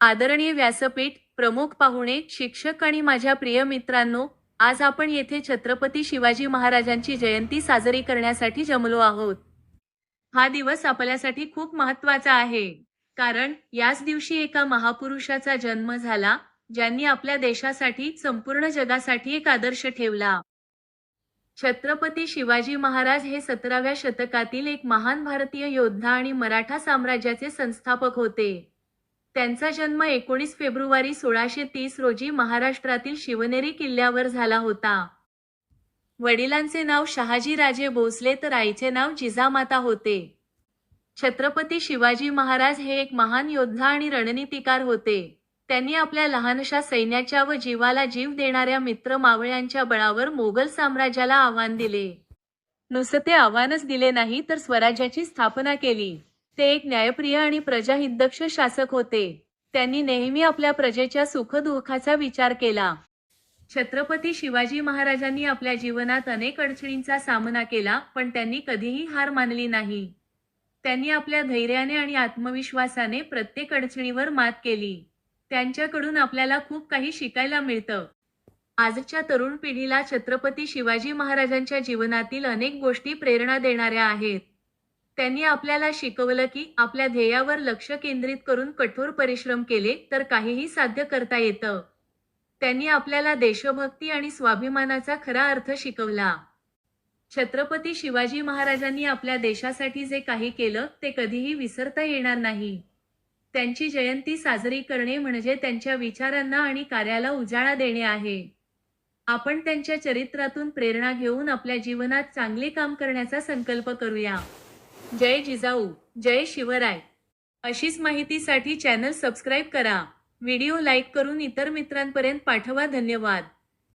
आदरणीय व्यासपीठ प्रमुख पाहुणे शिक्षक आणि माझ्या प्रिय मित्रांनो आज आपण येथे छत्रपती शिवाजी महाराजांची जयंती साजरी करण्यासाठी जमलो आहोत. हा दिवस आपल्यासाठी खूप महत्त्वाचा आहे. कारण याच दिवशी एका महापुरुषाचा जन्म झाला ज्यांनी आपल्या देशासाठी संपूर्ण जगासाठी एक आदर्श ठेवला. छत्रपती शिवाजी महाराज हे सतराव्या शतकातील एक महान भारतीय योद्धा आणि मराठा साम्राज्याचे संस्थापक होते. त्यांचा जन्म एकोणीस फेब्रुवारी सोळाशे तीस रोजी महाराष्ट्रातील शिवनेरी किल्ल्यावर झाला होता. वडिलांचे नाव शहाजीराजे भोसले तर आईचे नाव जिजामाता होते. छत्रपती शिवाजी महाराज हे एक महान योद्धा आणि रणनीतिकार होते. त्यांनी आपल्या लहानशा सैन्याच्या व जीवाला जीव देणाऱ्या मित्र मावळ्यांच्या बळावर मोगल साम्राज्याला आव्हान दिले. नुसते आव्हानच दिले नाही तर स्वराज्याची स्थापना केली. ते एक न्यायप्रिय आणि प्रजाहितदक्ष शासक होते. त्यांनी नेहमी आपल्या प्रजेच्या सुखदुःखाचा विचार केला. छत्रपती शिवाजी महाराजांनी आपल्या जीवनात अनेक अडचणींचा सामना केला पण त्यांनी कधीही हार मानली नाही. त्यांनी आपल्या धैर्याने आणि आत्मविश्वासाने प्रत्येक अडचणीवर मात केली. त्यांच्याकडून आपल्याला खूप काही शिकायला मिळतं. आजच्या तरुण पिढीला छत्रपती शिवाजी महाराजांच्या जीवनातील अनेक गोष्टी प्रेरणा देणाऱ्या आहेत. त्यांनी आपल्याला शिकवलं की आपल्या ध्येयावर लक्ष केंद्रित करून कठोर परिश्रम केले तर काहीही साध्य करता येतं. त्यांनी आपल्याला देशभक्ती आणि स्वाभिमानाचा खरा अर्थ शिकवला. छत्रपती शिवाजी महाराजांनी आपल्या देशासाठी जे काही केलं ते कधीही विसरता येणार नाही. त्यांची जयंती साजरी करणे म्हणजे त्यांच्या विचारांना आणि कार्याला उजाळा देणे आहे. आपण त्यांच्या चरित्रातून प्रेरणा घेऊन आपल्या जीवनात चांगले काम करण्याचा संकल्प करूया. जय जिजाऊ जय शिवराय. अशीच माहितीसाठी चॅनल सबस्क्राईब करा. व्हिडिओ लाईक करून इतर मित्रांपर्यंत पाठवा धन्यवाद.